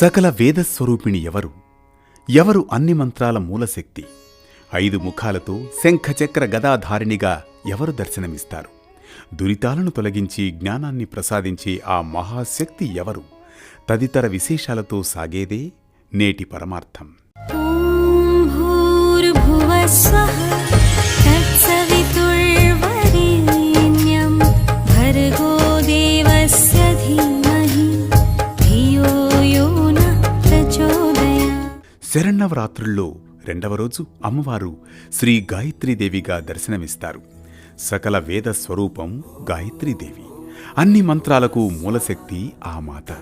సకల వేదస్వరూపిణి ఎవరు? ఎవరు అన్ని మంత్రాల మూలశక్తి? ఐదు ముఖాలతో శంఖచక్ర గదాధారిణిగా ఎవరు దర్శనమిస్తారు? దురితాలను తొలగించి జ్ఞానాన్ని ప్రసాదించే ఆ మహాశక్తి ఎవరు? తదితర విశేషాలతో సాగేదే నేటి పరమార్థం. శరణవరాత్రుల్లో రెండవ రోజు అమ్మవారు శ్రీ గాయత్రీదేవిగా దర్శనమిస్తారు. సకల వేద స్వరూపం గాయత్రీదేవి. అన్ని మంత్రాలకు మూలశక్తి ఆ మాత.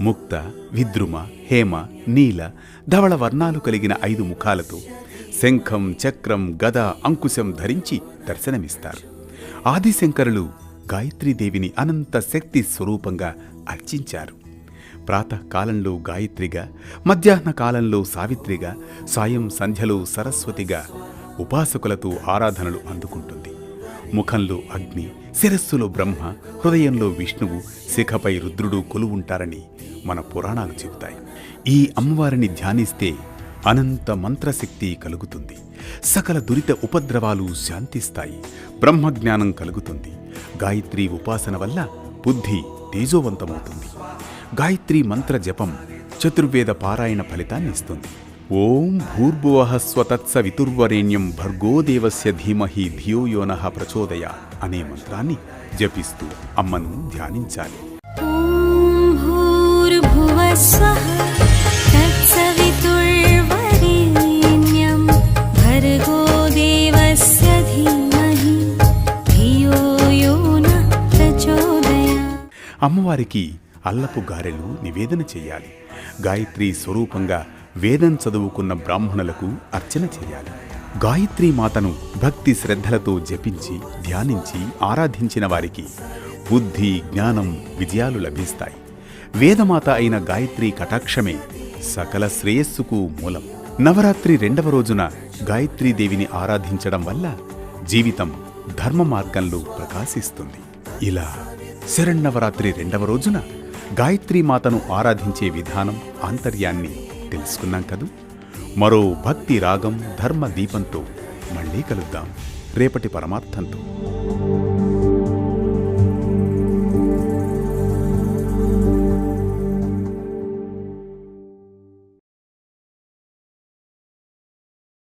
ముక్త విద్రుమ హేమ నీల ధవళ వర్ణాలు కలిగిన ఐదు ముఖాలతో శంఖం చక్రం గద అంకుశం ధరించి దర్శనమిస్తారు. ఆదిశంకరులు గాయత్రీదేవిని అనంత శక్తి స్వరూపంగా అర్చించారు. ప్రాతకాలంలో గాయత్రిగా మధ్యాహ్న కాలంలో సావిత్రిగా సాయం సంధ్యలో సరస్వతిగా ఉపాసకులతో ఆరాధనలు అందుకుంటుంది. ముఖంలో అగ్ని శిరస్సులో బ్రహ్మ హృదయంలో విష్ణువు శిఖపై రుద్రుడు కొలువుంటారని మన పురాణాలు చెబుతాయి. ఈ అమ్మవారిని ధ్యానిస్తే అనంత మంత్రశక్తి కలుగుతుంది. సకల దురిత ఉపద్రవాలు శాంతిస్తాయి. బ్రహ్మజ్ఞానం కలుగుతుంది. గాయత్రి ఉపాసన వల్ల బుద్ధి తేజోవంతమవుతుంది. గాయత్రి మంత్ర జపం చతుర్వేద పారాయణ ఫలితాన్ని ఇస్తుంది. ఓం భూర్భువః స్వతత్సవితుర్వరేణ్యం భర్గోదేవస్య ధీమహి ధియో యోనః ప్రచోదయ అనే మంత్రాన్ని జపిస్తూ అమ్మను ధ్యానించాలి. అమ్మవారికి అల్లపు గారెలు నివేదన చేయాలి. గాయత్రి స్వరూపంగా వేదం చదువుకున్న బ్రాహ్మణులకు అర్చన చేయాలి. గాయత్రి మాతను భక్తి శ్రద్ధలతో జపించి ధ్యానించి ఆరాధించిన వారికి బుద్ధి జ్ఞానం విజయాలు లభిస్తాయి. వేదమాత అయిన గాయత్రి కటాక్షమే సకల శ్రేయస్సుకు మూలం. నవరాత్రి రెండవ రోజున గాయత్రీదేవిని ఆరాధించడం వల్ల జీవితం ధర్మ మార్గంలో ప్రకాశిస్తుంది. ఇలా శరన్నవరాత్రి రెండవ రోజున మాతను ఆరాధించే విధానం ఆంతర్యాన్ని తెలుసుకున్నాం కదూ? మరో భక్తి రాగం ధర్మ దీపంతో మళ్ళీ కలుద్దాం. రేపటి పరమార్థంతో.